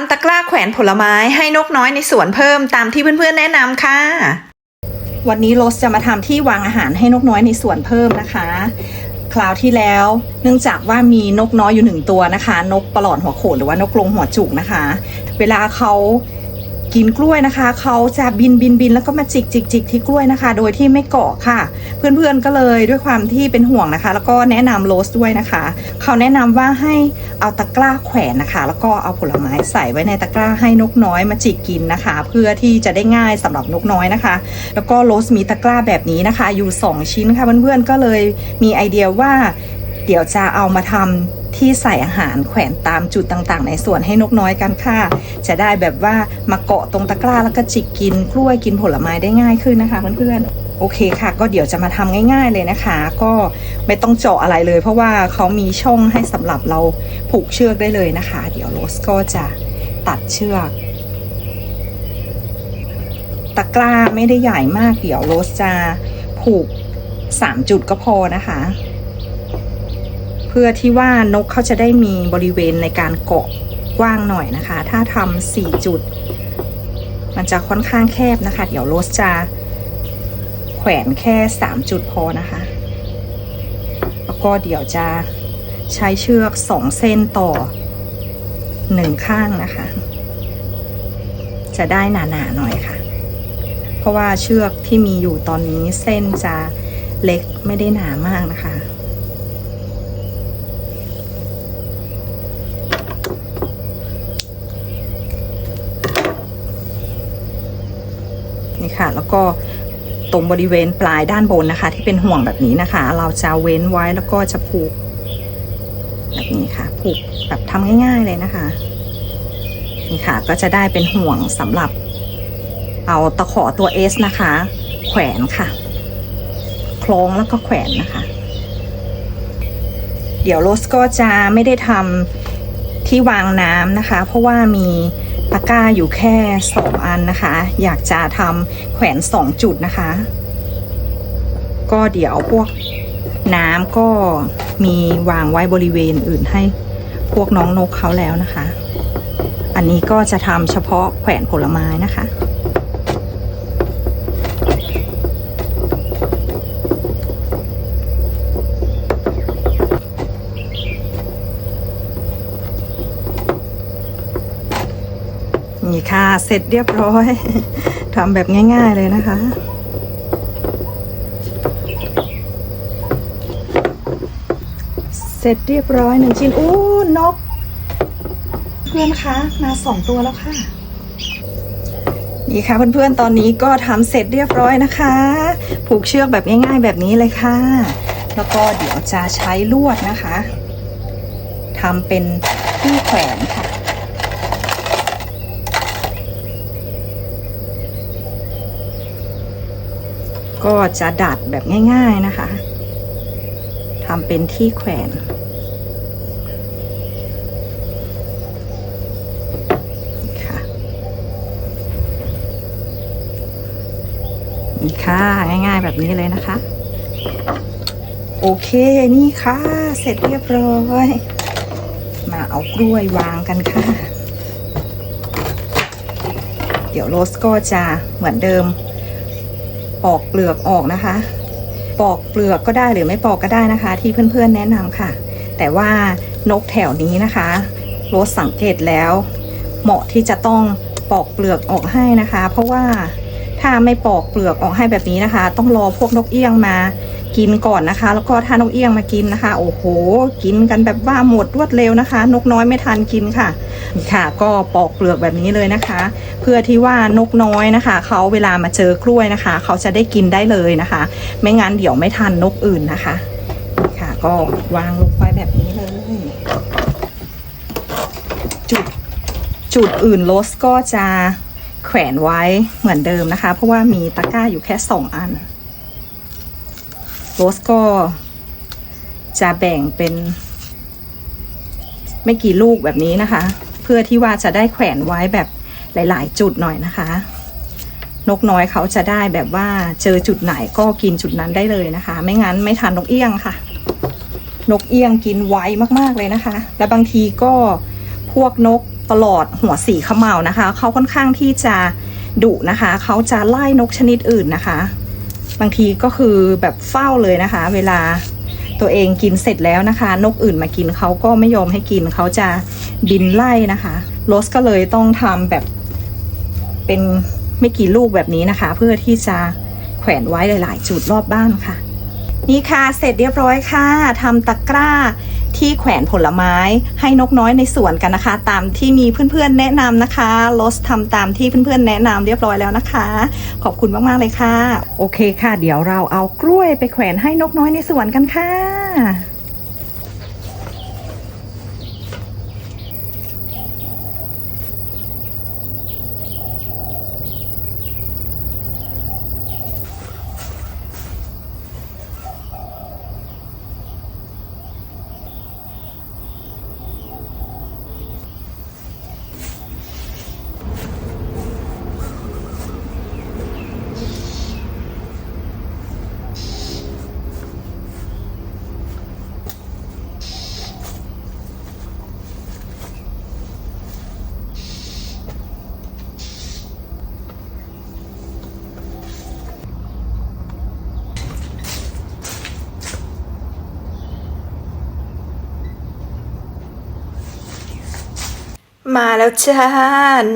ทำตะกร้าแขวนผลไม้ให้นกน้อยในสวนเพิ่มตามที่เพื่อนๆแนะนำค่ะ วันนี้โรสจะมาทำที่วางอาหารให้นกน้อยในสวนเพิ่มนะคะ คราวที่แล้วเนื่องจากว่ามีนกน้อยอยู่หนึ่งตัวนะคะ นกปลอดหัวโขนหรือว่านกกรงหัวจุกนะคะ เวลาเขา กินกล้วยนะคะ เขาจะบินบินบินแล้วก็มาจิกจิกจิกที่กล้วยนะคะ โดยที่ไม่เกาะค่ะ เพื่อนๆก็เลยด้วยความที่เป็นห่วงนะคะ แล้วก็แนะนำโรสด้วยนะคะ เขาแนะนำว่าให้เอาตะกร้าแขวนนะคะ แล้วก็เอาผลไม้ใส่ไว้ในตะกร้าให้นกน้อยมาจิกกินนะคะ เพื่อที่จะได้ง่ายสำหรับนกน้อยนะคะ แล้วก็โรสมีตะกร้าแบบนี้นะคะ อยู่ 2 ชิ้นค่ะเพื่อนๆก็เลยมีไอเดียว่าเดี๋ยวจะเอามาทำ ที่ใส่อาหารแขวนตามจุดต่างๆ ในสวนให้นกน้อยกันค่ะ จะได้แบบว่ามาเกาะตรงตะกร้าแล้วก็จิกกินกล้วยกินผลไม้ได้ง่ายขึ้นนะคะเพื่อนๆโอเคค่ะ ก็เดี๋ยวจะมาทำง่าย ๆเลยนะคะ ก็ไม่ต้องเจาะอะไรเลย เพราะว่าเขามีช่องให้สำหรับเราผูกเชือกได้เลยนะคะ เดี๋ยวโรสก็จะตัดเชือก ตะกร้าไม่ได้ใหญ่มาก เดี๋ยวโรสจะผูกสามจุดก็พอนะคะ เพื่อที่ว่านกเขาจะได้มีบริเวณในการเกาะกว้างหน่อยนะคะ ถ้าทำสี่จุด มันจะค่อนข้างแคบนะคะ เดี๋ยวโรสจะแขวนแค่สามจุดพอนะคะ แล้วก็เดี๋ยวจะใช้เชือกสองเส้นต่อหนึ่งข้างนะคะ จะได้หนาๆหน่อยค่ะ เพราะว่าเชือกที่มีอยู่ตอนนี้เส้นจะเล็กไม่ได้หนามากนะคะ นี่ ค่ะ แล้วก็ตรงบริเวณปลายด้านบนนะคะ ที่เป็นห่วงแบบนี้นะคะ เราจะเว้นไว้แล้วก็จะผูก แบบนี้ค่ะ ผูกแบบทำง่าย ๆเลยนะคะ นี่ค่ะ ก็จะได้เป็นห่วงสำหรับ เอาตะขอตัว S นะคะ แขวนค่ะคล้องแล้วก็แขวนนะคะ เดี๋ยวโรสก็จะไม่ได้ทำที่วางน้ำนะคะ เพราะว่ามี ตะกร้าอยู่แค่สองอันนะคะ อยากจะทำแขวนสองจุดนะคะ ก็เดี๋ยวพวกน้ำก็มีวางไว้บริเวณอื่นให้พวกน้องนกเขาแล้วนะคะ อันนี้ก็จะทำเฉพาะแขวนผลไม้นะคะ นี่ค่ะ เสร็จเรียบร้อยทำแบบง่ายๆเลยนะคะ เสร็จเรียบร้อยหนึ่งชิ้นอู้นก เพื่อนคะมาสองตัวแล้วค่ะ นี่ค่ะเพื่อนๆตอนนี้ก็ทำเสร็จเรียบร้อยนะคะ ผูกเชือกแบบง่ายๆแบบนี้เลยค่ะ แล้วก็เดี๋ยวจะใช้ลวดนะคะทำเป็นที่แขวนค่ะ ก็จะดัดแบบง่าย ๆนะคะทำเป็นที่แขวน ค่ะ นี่ค่ะ ง่ายๆแบบนี้เลยนะคะ โอเคนี่ค่ะ เสร็จเรียบร้อย มาเอากล้วยวางกันค่ะ เดี๋ยวโรสก็จะเหมือนเดิม ปอกเปลือกออกนะคะ ปอกเปลือกก็ได้หรือไม่ปอกก็ได้นะคะ ที่เพื่อนๆแนะนำค่ะ แต่ว่านกแถวนี้นะคะโรสสังเกตแล้ว เหมาะที่จะต้องปอกเปลือกออกให้นะคะ เพราะว่าถ้าไม่ปอกเปลือกออกให้แบบนี้นะคะ ต้องรอพวกนกเอี้ยงมา กินก่อนนะคะ แล้วก็ถ้านกเอี้ยงมากินนะคะ โอ้โห กินกันแบบว่าหมดรวดเร็วนะคะ นกน้อยไม่ทันกินค่ะค่ะ ก็ปอกเปลือกแบบนี้เลยนะคะ เพื่อที่ว่านกน้อยนะคะเขาเวลามาเจอกล้วยนะคะ เขาจะได้กินได้เลยนะคะ ไม่งั้นเดี๋ยวไม่ทันนกอื่นนะคะ ค่ะ ก็วางลงไว้แบบนี้เลย จุดจุดอื่นโรสก็จะแขวนไว้เหมือนเดิมนะคะ เพราะว่ามีตะกร้าอยู่แค่สองอัน โรสก็จะแบ่งเป็น ไม่กี่ลูกแบบนี้นะคะ เพื่อที่ว่าจะได้แขวนไว้แบบหลาย ๆ จุดหน่อยนะคะ นกน้อยเขาจะได้แบบว่าเจอจุดไหนก็กินจุดนั้นได้เลยนะคะ ไม่งั้นไม่ทันนกเอี้ยงค่ะ นกเอี้ยงกินไวมากๆเลยนะคะ และบางทีก็พวกนกปลอดหัวสีขมเหลานะคะเขาค่อนข้างที่จะดุนะคะ เขาจะไล่นกชนิดอื่นนะคะ บางทีก็คือแบบเฝ้าเลยนะคะ เวลาตัวเองกินเสร็จแล้วนะคะ นกอื่นมากินเขาก็ไม่ยอมให้กินเขาจะบินไล่นะคะโรสก็เลยต้องทำแบบเป็นไม่กี่ลูกแบบนี้นะคะ เพื่อที่จะแขวนไว้หลาย ๆ จุดรอบบ้านค่ะ นี่ค่ะเสร็จเรียบร้อยค่ะทำตะกร้า ที่แขวนผลไม้ให้นกน้อยในสวนกันนะคะ ตามที่มีเพื่อนๆแนะนำนะคะโรสทำตามที่เพื่อนๆแนะนำเรียบร้อยแล้วนะคะ ขอบคุณมากๆเลยค่ะ โอเคค่ะ เดี๋ยวเราเอากล้วยไปแขวนให้นกน้อยในสวนกันค่ะ มาแล้วจ้า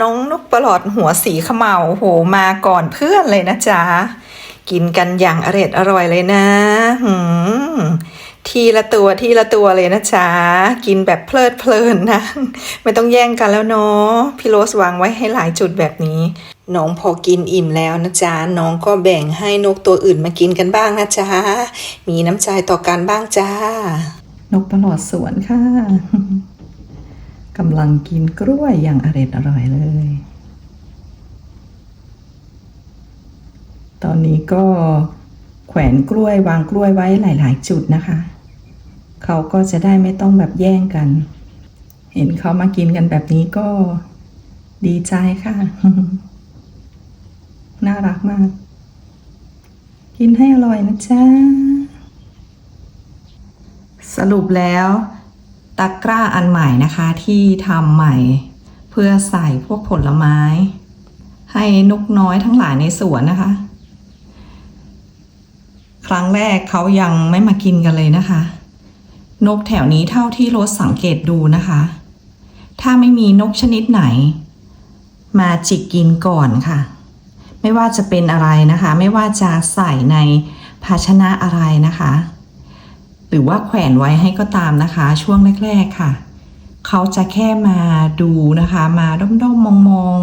น้องนกประหลอดหัวสีเขมเหลาโหมาก่อนเพื่อนเลยนะจ๊ะ กินกันอย่างอร็ดอร่อยเลยนะหืมทีละตัวทีละตัวเลยนะจ๊ะ กินแบบเพลิดเพลินนะ ไม่ต้องแย่งกันแล้วเนาะพี่โรสวางไว้ให้หลายจุดแบบนี้ น้องพอกินอิ่มแล้วนะจ๊ะ น้องก็แบ่งให้นกตัวอื่นมากินกันบ้างนะจ๊ะ มีน้ำใจต่อกันบ้างจ้า นกประหลอดสวนค่ะ กำลังกินกล้วยอย่างอร็ดอร่อยเลย ตอนนี้ก็แขวนกล้วย วางกล้วยไว้หลาย ๆ จุดนะคะ เขาก็จะได้ไม่ต้องแบบแย่งกัน เห็นเขามากินกันแบบนี้ก็ดีใจค่ะ น่ารักมาก กินให้อร่อยนะจ๊ะ สรุปแล้ว ตะกร้าอันใหม่นะคะที่ทำใหม่ เพื่อใส่พวกผลไม้ ให้นกน้อยทั้งหลายในสวนนะคะ ครั้งแรกเขายังไม่มากินกันเลยนะคะ นกแถวนี้เท่าที่โรสสังเกตดูนะคะ ถ้าไม่มีนกชนิดไหน มาจิกกินก่อนค่ะ ไม่ว่าจะเป็นอะไรนะคะ ไม่ว่าจะใส่ในภาชนะอะไรนะคะ หรือว่าแขวนไว้ให้ก็ตามนะคะ ช่วงแรก ๆ ค่ะ เขาจะแค่มาดูนะคะ มาด้อมๆมอง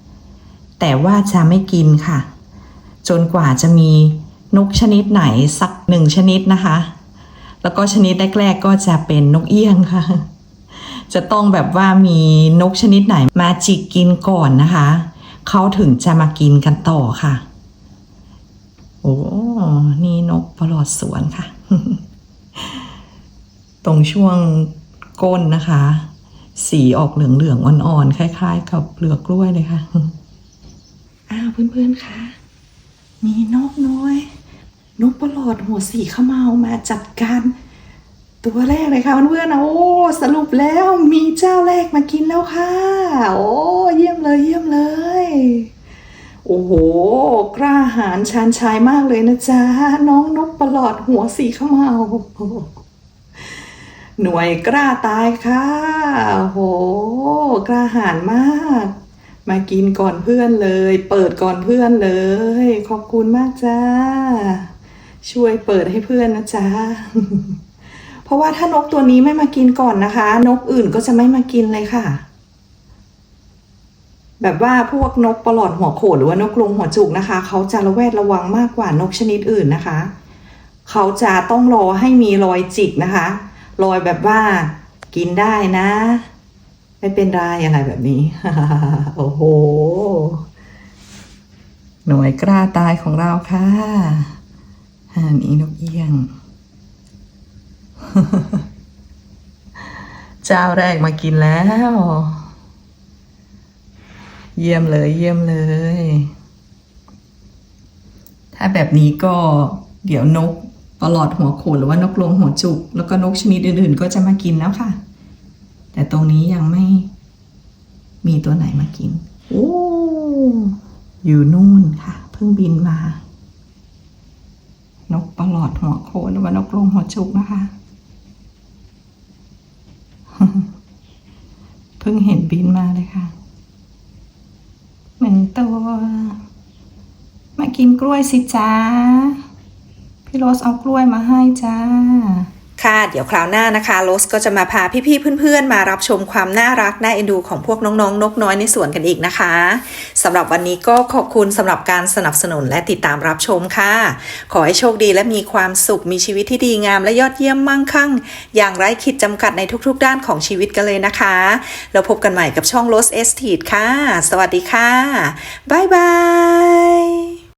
ๆ แต่ว่าจะไม่กินค่ะ จนกว่าจะมีนกชนิดไหนสักหนึ่งชนิดนะคะ แล้วก็ชนิดแรก ๆ ก็จะเป็นนกเอี้ยงค่ะ จะต้องแบบว่ามีนกชนิดไหนมาจิกกินก่อนนะคะ เขาถึงจะมากินกันต่อค่ะ โอ้ นี่นกประหลอดสวนค่ะ ตรงช่วงก้นนะคะ สีออกเหลืองๆอ่อนๆคล้าย ๆ กับเปลือกกล้วยเลยค่ะ อ้าวเพื่อนๆคะมีนกน้อยนกประหลอดหัวสีขมเมามาจัดการตัวแรกเลยค่ะเพื่อนๆโอ้สรุปแล้วมีเจ้าแรกมากินแล้วค่ะ โอ้เยี่ยมเลยเยี่ยมเลย โอ้โหกล้าหาญชาญชายมากเลยนะจ๊ะน้องนกประหลอดหัวสีขมเมา หน่วยกล้าตายค่ะโห กล้าหาญมาก มากินก่อนเพื่อนเลย เปิดก่อนเพื่อนเลย ขอบคุณมากจ้า ช่วยเปิดให้เพื่อนนะจ๊ะเพราะว่าถ้านกตัวนี้ไม่มากินก่อนนะคะ นกอื่นก็จะไม่มากินเลยค่ะ แบบว่าพวกนกปลอดหัวโขนหรือว่านกกรงหัวจุกนะคะ เขาจะระแวดระวังมากกว่านกชนิดอื่นนะคะ เขาจะต้องรอให้มีรอยจิกนะคะ รอยแบบว่ากินได้นะ ไม่เป็นไรอะไรแบบนี้ โอ้โห หน่วยกล้าตายของเราค่ะอันนี้นกเอี้ยง เจ้าแรกมากินแล้ว เยี่ยมเลยเยี่ยมเลย ถ้าแบบนี้ก็เดี๋ยวนก ปลอดหัวโขนหรือว่านกลงหัวจุก แล้วก็นกชนิดอื่นๆ ก็จะมากินแล้วค่ะ แต่ตรงนี้ยังไม่มีตัวไหนมากิน โอ้อยู่นู่นค่ะ เพิ่งบินมา นกปลอดหัวโคนหรือว่านกลงหัวจุกนะคะเพิ่งเห็นบินมาเลยค่ะหนึ่งตัว มากินกล้วยสิจ้า พี่โรสเอากล้วยมาให้จ้า ค่ะเดี๋ยวคราวหน้านะคะโรสก็จะมาพาพี่ๆเพื่อนๆ มารับชมความน่ารักน่าเอ็นดูของพวกน้องๆ นกน้อยในสวนกันอีกนะคะสำหรับวันนี้ก็ขอบคุณสำหรับการสนับสนุนและติดตามรับชมค่ะ ขอให้โชคดีและมีความสุขมีชีวิตที่ดีงามและยอดเยี่ยมมั่งคั่ง อย่างไร้ขีดจำกัดในทุกๆ ด้านของชีวิตกันเลยนะคะ แล้วพบกันใหม่กับช่อง Rose Estate ค่ะ สวัสดีค่ะบ๊ายบาย